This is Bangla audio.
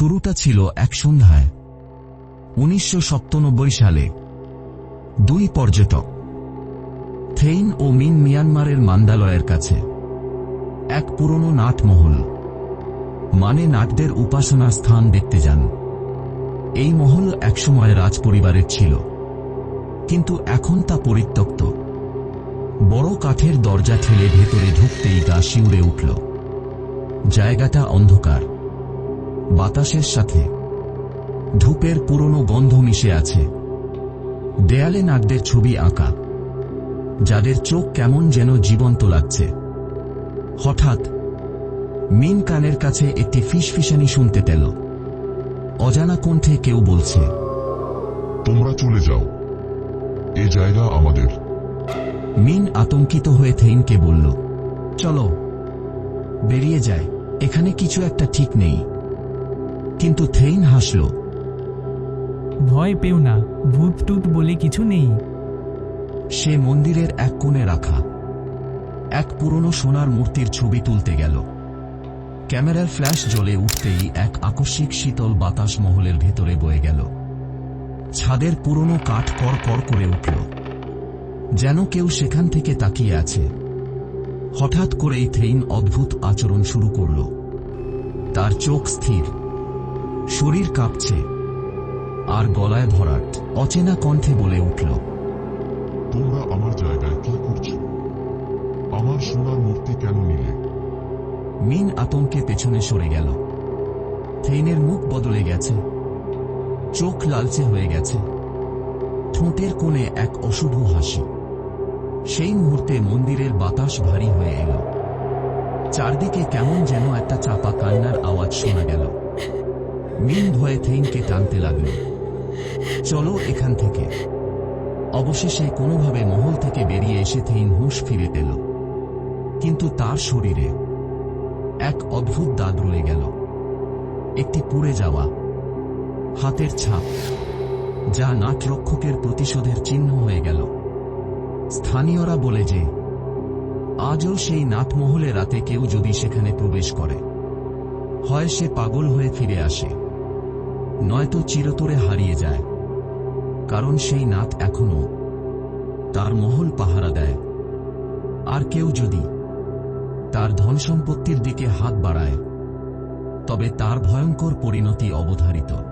শুরুটা ছিল এক সন্ধ্যায়। উনিশশো সালে দুই পর্যটক, থেইন ও মিন মিয়ানমারের মান্দালয়ের কাছে এক পুরনো নাটমহল মানে নাটদের উপাসনার স্থান দেখতে যান। এই মহল একসময় রাজপরিবারের ছিল, কিন্তু এখন তা পরিত্যক্ত। বড় কাঠের দরজা ঠেলে ভেতরে ঢুকতেই গা শিউরে উঠল। জায়গাটা অন্ধকার। বাতাসের সাথে। ধূপের পুরনো গন্ধ মিশে আছে। দেয়ালে নাগদের ছবি আঁকা। যাদের চোখ কেমন যেন জীবন্ত লাগছে। হঠাৎ মিন কানের কাছে একটি ফিসফিসানি শুনতে পেল। অজানা কণ্ঠে কেউ বলছে তোমরা চলে যাও। এ জায়গা আমাদের। মিন আতঙ্কিত হয়ে থেইনকে বলল চলো বেরিয়ে যায় এখানে কিছু একটা ঠিক নেই। কিন্তু থেইন হাসল। ভয় পেও না ভূত টুত বলে কিছু নেই। সে মন্দিরের এক কোণে রাখা। এক পুরনো সোনার মূর্তির ছবি তুলতে গেল। ক্যামেরার ফ্ল্যাশ জ্বলে উঠতেই এক আকস্মিক শীতল বাতাস মহলের ভেতরে বয়ে গেল। ছাদের পুরনো কাঠ কর কর করে উঠল। যেন কেউ সেখান থেকে তাকিয়ে আছে। হঠাৎ করেই থেইন অদ্ভুত আচরণ শুরু করল। তার চোখ স্থির। শরীর কাঁপছে। আর গলায় ভরাট অচেনা কণ্ঠে বলে উঠল তোমরা আমার জায়গায় কি করছ? আমার সোনার মূর্তি কেন নিলে? মিন আতঙ্কে পেছনে সরে গেল। থেইনের মুখ বদলে গেছে। চোখ লালচে হয়ে গেছে। ঠোঁটের কোণে এক অশুভ হাসি। সেই মুহূর্তে মন্দিরের বাতাস ভারী হয়ে এল। চারদিকে কেমন যেন একটা চাপা কান্নার আওয়াজ শোনা গেল। মিন ভয়ে থেইনকে টানতে লাগল। চলো এখান থেকে। অবশেষে কোনোভাবে মহল থেকে বেরিয়ে এসে থেইন হুঁশ ফিরে পেল। কিন্তু তার শরীরে এক অদ্ভুত দাগ রয়ে গেল। একটি পুড়ে যাওয়া হাতের ছাপ, যা নাটরক্ষকের প্রতিশোধের চিহ্ন হয়ে গেল। স্থানীয়রা বলে যে, আজও সেই নাটমহলে রাতে কেউ যদি সেখানে প্রবেশ করে, হয় সে পাগল হয়ে ফিরে আসে। নয়তো চিরতরে হারিয়ে যায়। কারণ সেই নাথ এখনও তার মহল পাহারা দেয়। আর কেউ যদি তার ধন সম্পত্তির দিকে হাত বাড়ায়, তবে তার ভয়ঙ্কর পরিণতি অবধারিত।